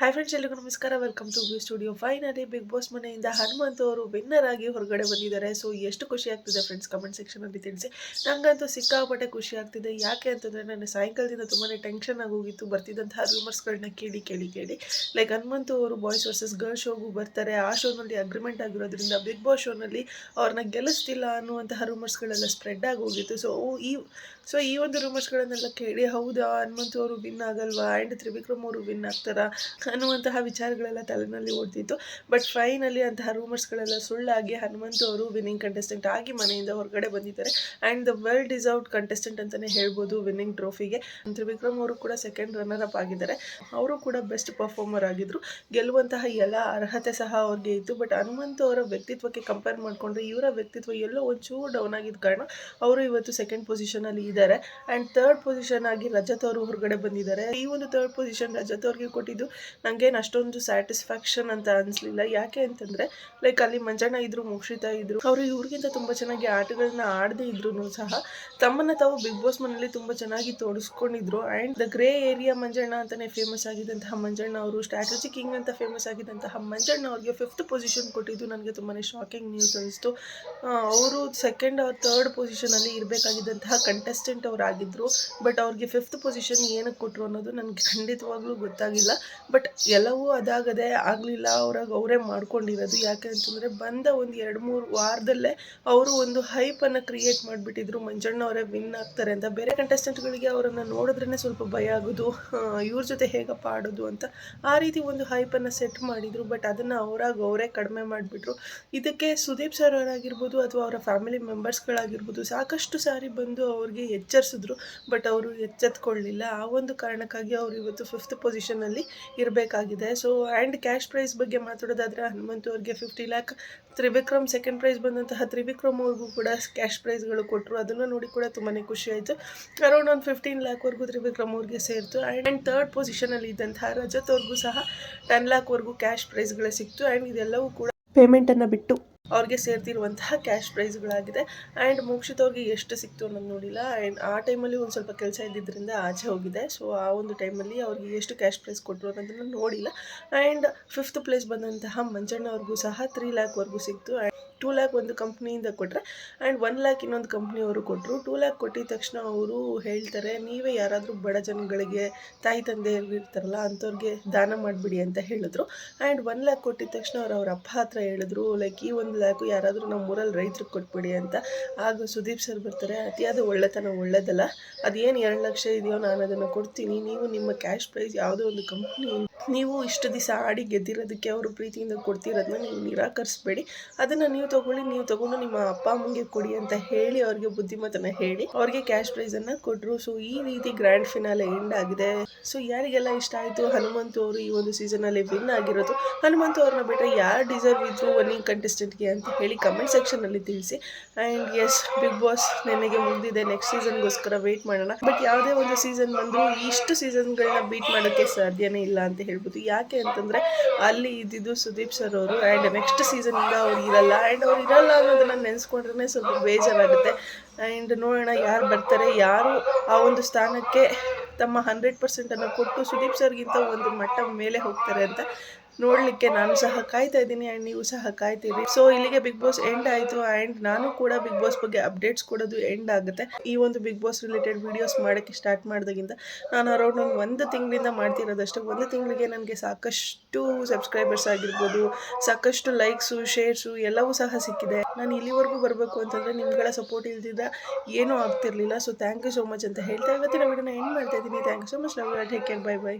Hi friends ಎಲ್ಲಿಗೂ ನಮಸ್ಕಾರ. Welcome to V studio finally Bigg Boss ಮನೆಯಿಂದ ಹನುಮಂತ್ ಅವರು ವಿನ್ನರ್ ಆಗಿ ಹೊರಗಡೆ ಬಂದಿದ್ದಾರೆ. ಸೊ ಎಷ್ಟು ಖುಷಿ ಆಗ್ತಿದೆ ಫ್ರೆಂಡ್ಸ್ ಕಮೆಂಟ್ ಸೆಕ್ಷನಲ್ಲಿ ತಿಳಿಸಿ. ನಂಗಂತೂ ಸಿಕ್ಕಾಪಟ್ಟೆ ಖುಷಿ ಆಗ್ತಿದೆ. ಯಾಕೆ ಅಂತಂದರೆ ನಾನು ಸಾಯಂಕಾಲದಿಂದ ತುಂಬಾ ಟೆನ್ಷನ್ ಆಗೋಗಿತ್ತು ಬರ್ತಿದ್ದಂತಹ ರೂಮರ್ಸ್ಗಳನ್ನ ಕೇಳಿ ಕೇಳಿ ಕೇಳಿ. ಲೈಕ್ ಹನುಮಂತು ಅವರು ಬಾಯ್ಸ್ ವರ್ಸಸ್ ಗರ್ಲ್ ಶೋಗೂ ಬರ್ತಾರೆ. ಆ ಶೋನಲ್ಲಿ ಅಗ್ರಿಮೆಂಟ್ ಆಗಿರೋದ್ರಿಂದ ಬಿಗ್ ಬಾಸ್ ಶೋನಲ್ಲಿ ಅವ್ರನ್ನ ಗೆಲ್ಲಿಸ್ತಿಲ್ಲ ಅನ್ನುವಂತಹ ರೂಮರ್ಸ್ಗಳೆಲ್ಲ ಸ್ಪ್ರೆಡ್ ಆಗಿ ಹೋಗಿತ್ತು. ಸೊ ಈ ಸೊ ಈ ಒಂದು ರೂಮರ್ಸ್ಗಳನ್ನೆಲ್ಲ ಕೇಳಿ, ಹೌದಾ? ಹನುಮಂತು ಅವರು ವಿನ್ ಆಗಲ್ವಾ? ಆ್ಯಂಡ್ ತ್ರಿವಿಕ್ರಮ್ ಅವರು ವಿನ್ ಆಗ್ತಾರಾ? ಅನ್ನುವಂತಹ ವಿಚಾರಗಳೆಲ್ಲ ತಲೆನಲ್ಲಿ ಓಡ್ತಿತ್ತು. ಬಟ್ ಫೈನಲಿ ಅಂತಹ ರೂಮರ್ಸ್ಗಳೆಲ್ಲ ಸುಳ್ಳಾಗಿ ಹನುಮಂತು ಅವರು ವಿನ್ನಿಂಗ್ ಕಂಟೆಸ್ಟೆಂಟ್ ಆಗಿ ಮನೆಯಿಂದ ಹೊರಗಡೆ ಬಂದಿದ್ದಾರೆ. And the well deserved contestant ಅಂತಲೇ ಹೇಳ್ಬೋದು ವಿನ್ನಿಂಗ್ ಟ್ರೋಫಿಗೆ ತ್ರಿವಿಕ್ರಮ್ ಅವರು ಕೂಡ ಸೆಕೆಂಡ್ ರನ್ನರ್ ಅಪ್ ಆಗಿದ್ದಾರೆ. ಅವರು ಕೂಡ ಬೆಸ್ಟ್ ಪರ್ಫಾರ್ಮರ್ ಆಗಿದ್ರು. ಗೆಲ್ಲುವಂತಹ ಎಲ್ಲ ಅರ್ಹತೆ ಸಹ ಅವ್ರಿಗೆ ಇತ್ತು. ಬಟ್ ಹನುಮಂತ ಅವರ ವ್ಯಕ್ತಿತ್ವಕ್ಕೆ ಕಂಪೇರ್ ಮಾಡಿಕೊಂಡ್ರೆ ಇವರ ವ್ಯಕ್ತಿತ್ವ ಎಲ್ಲೋ ಒಂಚೂರು ಡೌನ್ ಆಗಿದ್ದ ಕಾರಣ ಅವರು ಇವತ್ತು ಸೆಕೆಂಡ್ ಪೊಸಿಷನಲ್ಲಿ ಇದ್ದಾರೆ. ಆ್ಯಂಡ್ ಥರ್ಡ್ ಪೊಸಿಷನ್ ಆಗಿ ರಜತ್ ಅವರು ಹೊರಗಡೆ ಬಂದಿದ್ದಾರೆ. ಈ ಒಂದು ಥರ್ಡ್ ಪೊಸಿಷನ್ ರಜತ್ ಅವ್ರಿಗೆ ಕೊಟ್ಟಿದ್ದು ನನಗೇನು ಅಷ್ಟೊಂದು ಸ್ಯಾಟಿಸ್ಫ್ಯಾಕ್ಷನ್ ಅಂತ ಅನಿಸ್ಲಿಲ್ಲ. ಯಾಕೆ ಅಂತಂದರೆ ಲೈಕ್ ಅಲ್ಲಿ ಮಂಜಣ್ಣ ಇದ್ದರು ಮುಕ್ಷಿತಾ ಇದ್ದರು ಅವರು ಇವ್ರಿಗಿಂತ ತುಂಬ ಚೆನ್ನಾಗಿ ಆಟಗಳನ್ನ ಆಡದೇ ಇದ್ರು ಸಹ ತಮ್ಮನ್ನ ತಾವು ಬಿಗ್ ಬಾಸ್ ಮನೇಲಿ ತುಂಬ ಚೆನ್ನಾಗಿ ತೋರಿಸ್ಕೊಂಡಿದ್ರು. And the grey area Manjanna ಅಂತಲೇ ಫೇಮಸ್ ಆಗಿದ್ದಂತಹ ಮಂಜಣ್ಣ ಅವರು ಸ್ಟ್ರಾಟಜಿ ಕಿಂಗ್ ಅಂತ ಫೇಮಸ್ ಆಗಿದ್ದಂತಹ ಮಂಜಣ್ಣ ಅವ್ರಿಗೆ ಫಿಫ್ತ್ ಪೊಸಿಷನ್ ಕೊಟ್ಟಿದ್ದು ನನಗೆ ತುಂಬಾ ಶಾಕಿಂಗ್ ನ್ಯೂಸ್ ಅನಿಸ್ತು. ಅವರು ಸೆಕೆಂಡ್ ಆರ್ ಥರ್ಡ್ ಪೊಸಿಷನಲ್ಲಿ ಇರಬೇಕಾಗಿದ್ದಂತಹ ಕಂಟೆಸ್ಟೆಂಟ್ ಅವರಾಗಿದ್ದರು ಬಟ್ ಅವ್ರಿಗೆ ಫಿಫ್ತ್ ಪೊಸಿಷನ್ ಏನಕ್ಕೆ ಕೊಟ್ಟರು ಅನ್ನೋದು ನನಗೆ ಖಂಡಿತವಾಗ್ಲೂ ಗೊತ್ತಾಗಿಲ್ಲ. ಬಟ್ ಎಲ್ಲವೂ ಅದಾಗದೆ ಆಗಲಿಲ್ಲ. ಅವ್ರಾಗ ಅವರೇ ಮಾಡ್ಕೊಂಡಿರೋದು. ಯಾಕೆ ಅಂತಂದರೆ ಬಂದ ಒಂದು ಎರಡು ಮೂರು ವಾರದಲ್ಲೇ ಅವರು ಒಂದು ಹೈಪನ್ನು ಕ್ರಿಯೇಟ್ ಮಾಡಿಬಿಟ್ಟಿದ್ರು. ಮಂಜಣ್ಣ ಅವರೇ ವಿನ್ ಆಗ್ತಾರೆ ಅಂತ. ಬೇರೆ ಕಂಟೆಸ್ಟೆಂಟ್ಗಳಿಗೆ ಅವರನ್ನು ನೋಡಿದ್ರೇ ಸ್ವಲ್ಪ ಭಯ ಆಗೋದು. ಇವ್ರ ಜೊತೆ ಹೇಗಪ್ಪ ಆಡೋದು ಅಂತ ಆ ರೀತಿ ಒಂದು ಹೈಪನ್ನು ಸೆಟ್ ಮಾಡಿದರು. ಬಟ್ ಅದನ್ನು ಅವರಾಗ ಅವರೇ ಕಡಿಮೆ ಮಾಡಿಬಿಟ್ರು. ಇದಕ್ಕೆ ಸುದೀಪ್ ಸರ್ ಅವರಾಗಿರ್ಬೋದು ಅಥವಾ ಅವರ ಫ್ಯಾಮಿಲಿ ಮೆಂಬರ್ಸ್ಗಳಾಗಿರ್ಬೋದು ಸಾಕಷ್ಟು ಸಾರಿ ಬಂದು ಅವ್ರಿಗೆ ಎಚ್ಚರಿಸಿದ್ರು. ಬಟ್ ಅವರು ಎಚ್ಚೆತ್ಕೊಳ್ಳಿಲ್ಲ ಆ ಒಂದು ಕಾರಣಕ್ಕಾಗಿ ಅವರು ಇವತ್ತು ಫಿಫ್ತ್ ಪೊಸಿಷನಲ್ಲಿ ಇರಬೇಕಾಗಿದೆ. ಸೊ ಆ್ಯಂಡ್ ಕ್ಯಾಶ್ ಪ್ರೈಸ್ ಬಗ್ಗೆ ಮಾತಾಡೋದಾದರೆ ಹನುಮಂತು ಅವ್ರಿಗೆ fifty lakh Trivikram second prize ಬಂದಂತಹ ತ್ರಿವಿಕ್ರಮ್ ಅವ್ರಿಗೂ ಕೂಡ ಕ್ಯಾಶ್ ಪ್ರೈಸ್ಗಳು ಕೊಟ್ಟರು ಅದನ್ನು ನೋಡಿ ಕೂಡ ತುಂಬಾ ಖುಷಿ ಆಯಿತು. ಅರೌಂಡ್ ಒಂದು ಫಿಫ್ಟೀನ್ ಲ್ಯಾಕ್ವರೆಗೂ ತ್ರಿವಿಕ್ರಮ್ ಅವ್ರಿಗೆ ಸೇರಿತು. ಆ್ಯಂಡ್ ಥರ್ಡ್ ಪೊಸಿಷನಲ್ಲಿ ಇದ್ದಂತಹ ರಜತ್ ಅವ್ರಿಗೂ ಸಹ ಟೆನ್ ಲ್ಯಾಕ್ವರೆಗೂ ಕ್ಯಾಶ್ ಪ್ರೈಸ್ಗಳೇ ಸಿಕ್ತು. ಆ್ಯಂಡ್ ಇದೆಲ್ಲವೂ ಕೂಡ ಪೇಮೆಂಟನ್ನು ಬಿಟ್ಟು ಅವ್ರಿಗೆ ಸೇರ್ತಿರುವಂತಹ ಕ್ಯಾಶ್ ಪ್ರೈಸ್ಗಳಾಗಿದೆ ಆ್ಯಂಡ್ ಮೋಕ್ಷಿತ್ ಅವ್ರಿಗೆ ಎಷ್ಟು ಸಿಕ್ತು ಅನ್ನೋದು ನೋಡಿಲ್ಲ. ಆ್ಯಂಡ್ ಆ ಟೈಮಲ್ಲಿ ಒಂದು ಸ್ವಲ್ಪ ಕೆಲಸ ಇದ್ದಿದ್ದರಿಂದ ಆಚೆ ಹೋಗಿದೆ. ಸೊ ಆ ಒಂದು ಟೈಮಲ್ಲಿ ಅವ್ರಿಗೆ ಎಷ್ಟು ಕ್ಯಾಶ್ ಪ್ರೈಸ್ ಕೊಟ್ಟರು ಅನ್ನೋದನ್ನು ನೋಡಿಲ್ಲ. ಆ್ಯಂಡ್ ಫಿಫ್ತ್ ಪ್ಲೇಸ್ ಬಂದಂತಹ ಮಂಜಣ್ಣ ಅವ್ರಿಗೂ ಸಹ ತ್ರೀ ಲ್ಯಾಕ್ವರೆಗೂ ಸಿಕ್ತು. ಆ್ಯಂಡ್ ಟೂ ಲ್ಯಾಕ್ ಒಂದು ಕಂಪ್ನಿಯಿಂದ ಕೊಟ್ಟರೆ ಆ್ಯಂಡ್ ಒನ್ ಲ್ಯಾಕ್ ಇನ್ನೊಂದು ಕಂಪ್ನಿಯವರು ಕೊಟ್ಟರು ಟೂ ಲ್ಯಾಕ್ ಕೊಟ್ಟಿದ ತಕ್ಷಣ ಅವರು ಹೇಳ್ತಾರೆ, ನೀವೇ ಯಾರಾದರೂ ಬಡ ಜನಗಳಿಗೆ ತಾಯಿ ತಂದೆ ಇರ್ತಾರಲ್ಲ, ಅಂಥವ್ರಿಗೆ ದಾನ ಮಾಡಿಬಿಡಿ ಅಂತ ಹೇಳಿದ್ರು. ಆ್ಯಂಡ್ ಒನ್ ಲ್ಯಾಕ್ ಕೊಟ್ಟಿದ ತಕ್ಷಣ ಅವ್ರು ಅವ್ರ ಅಪ್ಪ ಹತ್ರ ಹೇಳಿದ್ರು ಲೈಕ್ ಈ ಒಂದು ಲ್ಯಾಕು ಯಾರಾದರೂ ನಮ್ಮ ಊರಲ್ಲಿ ರೈತರಿಗೆ ಕೊಟ್ಬಿಡಿ ಅಂತ. ಆಗ ಸುದೀಪ್ ಸರ್ ಬರ್ತಾರೆ ಅತಿಯಾದ ಒಳ್ಳೆತನ ಒಳ್ಳೇದಲ್ಲ, ಅದೇನು ಎರಡು ಲಕ್ಷ ಇದೆಯೋ ನಾನು ಅದನ್ನು ಕೊಡ್ತೀನಿ. ನೀವು ನಿಮ್ಮ ಕ್ಯಾಶ್ ಪ್ರೈಸ್ ಯಾವುದೋ ಒಂದು ಕಂಪ್ನಿ ನೀವು ಇಷ್ಟು ದಿವಸ ಆಡಿ ಗೆದ್ದಿರೋದಕ್ಕೆ ಅವರು ಪ್ರೀತಿಯಿಂದ ಕೊಡ್ತಿರೋದನ್ನ ನೀವು ನಿರಾಕರಿಸ್ಬೇಡಿ. ಅದನ್ನು ನೀವು ತಗೊಳ್ಳಿ, ನೀವು ತಗೊಂಡು ನಿಮ್ಮ ಅಪ್ಪ ಅಮ್ಮಗೆ ಕೊಡಿ ಅಂತ ಹೇಳಿ ಅವ್ರಿಗೆ ಬುದ್ಧಿಮತನ ಹೇಳಿ ಅವ್ರಿಗೆ ಕ್ಯಾಶ್ ಪ್ರೈಸ್ ಅನ್ನ ಕೊಟ್ರು. ಸೊ ಈ ರೀತಿ ಗ್ರ್ಯಾಂಡ್ ಫಿನಾಲೆ ಎಂಡ್ ಆಗಿದೆ. ಸೊ ಯಾರಿಗೆಲ್ಲ ಇಷ್ಟ ಆಯಿತು, ಹನುಮಂತು ಅವರು ಈ ಒಂದು ಸೀಸನ್ ಅಲ್ಲಿ ವಿನ್ ಆಗಿರೋದು, ಹನುಮಂತು ಅವ್ರನ್ನ ಬಿಟ್ಟರೆ ಯಾರು ಡಿಸರ್ವ್ ಇದ್ರು ಒನ್ನಿಂಗ್ ಕಂಟೆಸ್ಟೆಂಟ್ಗೆ ಅಂತ ಹೇಳಿ ಕಮೆಂಟ್ ಸೆಕ್ಷನ್ ಅಲ್ಲಿ ತಿಳಿಸಿ. ಆ್ಯಂಡ್ ಎಸ್ ಬಿಗ್ ಬಾಸ್ ನನಗೆ ಮುಗಿದಿದೆ ನೆಕ್ಸ್ಟ್ ಸೀಸನ್ಗೋಸ್ಕರ ವೇಟ್ ಮಾಡೋಣ. ಬಟ್ ಯಾವುದೇ ಒಂದು ಸೀಸನ್ ಬಂದರೂ ಇಷ್ಟು ಸೀಸನ್ಗಳನ್ನ ಬೀಟ್ ಮಾಡೋಕ್ಕೆ ಸಾಧ್ಯನೇ ಇಲ್ಲ ಅಂತ ಹೇಳ್ಬೋದು ಯಾಕೆ ಅಂತಂದರೆ ಅಲ್ಲಿ ಇದ್ದಿದ್ದು ಸುದೀಪ್ ಸರ್ ಅವರು ಆ್ಯಂಡ್ ನೆಕ್ಸ್ಟ್ ಇಂದ ಅವ್ರು ಇರಲ್ಲ. ಆ್ಯಂಡ್ ಅವ್ರು ಇರಲ್ಲ ಅನ್ನೋದನ್ನ ನೆನೆಸ್ಕೊಂಡ್ರೆ ಸ್ವಲ್ಪ ಬೇಜಾರಾಗುತ್ತೆ. ಆ್ಯಂಡ್ ನೋಡೋಣ ಯಾರು ಬರ್ತಾರೆ, ಯಾರು ಆ ಒಂದು ಸ್ಥಾನಕ್ಕೆ ತಮ್ಮ ಹಂಡ್ರೆಡ್ ಪರ್ಸೆಂಟನ್ನು ಕೊಟ್ಟು ಸುದೀಪ್ ಸರ್ಗಿಂತ ಒಂದು ಮಟ್ಟ ಮೇಲೆ ಹೋಗ್ತಾರೆ ಅಂತ ನೋಡಲಿಕ್ಕೆ ನಾನು ಸಹ ಕಾಯ್ತಾ ಇದ್ದೀನಿ ಆ್ಯಂಡ್ ನೀವು ಸಹ ಕಾಯ್ತೀರಿ. ಸೊ ಇಲ್ಲಿಗೆ ಬಿಗ್ ಬಾಸ್ ಎಂಡ್ ಆಯಿತು ಆ್ಯಂಡ್ ನಾನು ಕೂಡ ಬಿಗ್ ಬಾಸ್ ಬಗ್ಗೆ ಅಪ್ಡೇಟ್ಸ್ ಕೊಡೋದು ಎಂಡ್ ಆಗುತ್ತೆ. ಈ ಒಂದು ಬಿಗ್ ಬಾಸ್ ರಿಲೇಟೆಡ್ ವಿಡಿಯೋಸ್ ಮಾಡೋಕ್ಕೆ ಸ್ಟಾರ್ಟ್ ಮಾಡಿದಾಗಿಂದ ನಾನು ಅರೌಂಡ್ ಒಂದು ಒಂದು ತಿಂಗಳಿಂದ ಮಾಡ್ತಿರೋದಷ್ಟೇ. ಒಂದು ತಿಂಗಳಿಗೆ ನನಗೆ ಸಾಕಷ್ಟು ಸಬ್ಸ್ಕ್ರೈಬರ್ಸ್ ಆಗಿರ್ಬೋದು, ಸಾಕಷ್ಟು ಲೈಕ್ಸು ಶೇರ್ಸು ಎಲ್ಲವೂ ಸಹ ಸಿಕ್ಕಿದೆ. ನಾನು ಇಲ್ಲಿವರೆಗೂ ಬರಬೇಕು ಅಂತಂದರೆ ನಿಮ್ಗಳ ಸಪೋರ್ಟ್ ಇಲ್ದಿದ್ದ ಏನೂ ಆಗ್ತಿರಲಿಲ್ಲ. So thank you so much ಅಂತ ಹೇಳ್ತಾ ಇವತ್ತಿನ ವಿಡಿಯೋನ ಎಂಡ್ ಮಾಡ್ತಾ ಇದ್ದೀನಿ. ಥ್ಯಾಂಕ್ ಯು ಸೊ ಮಚ್ ನಾವು ಟೇಕ್ ಕೇರ್ ಬೈ ಬೈ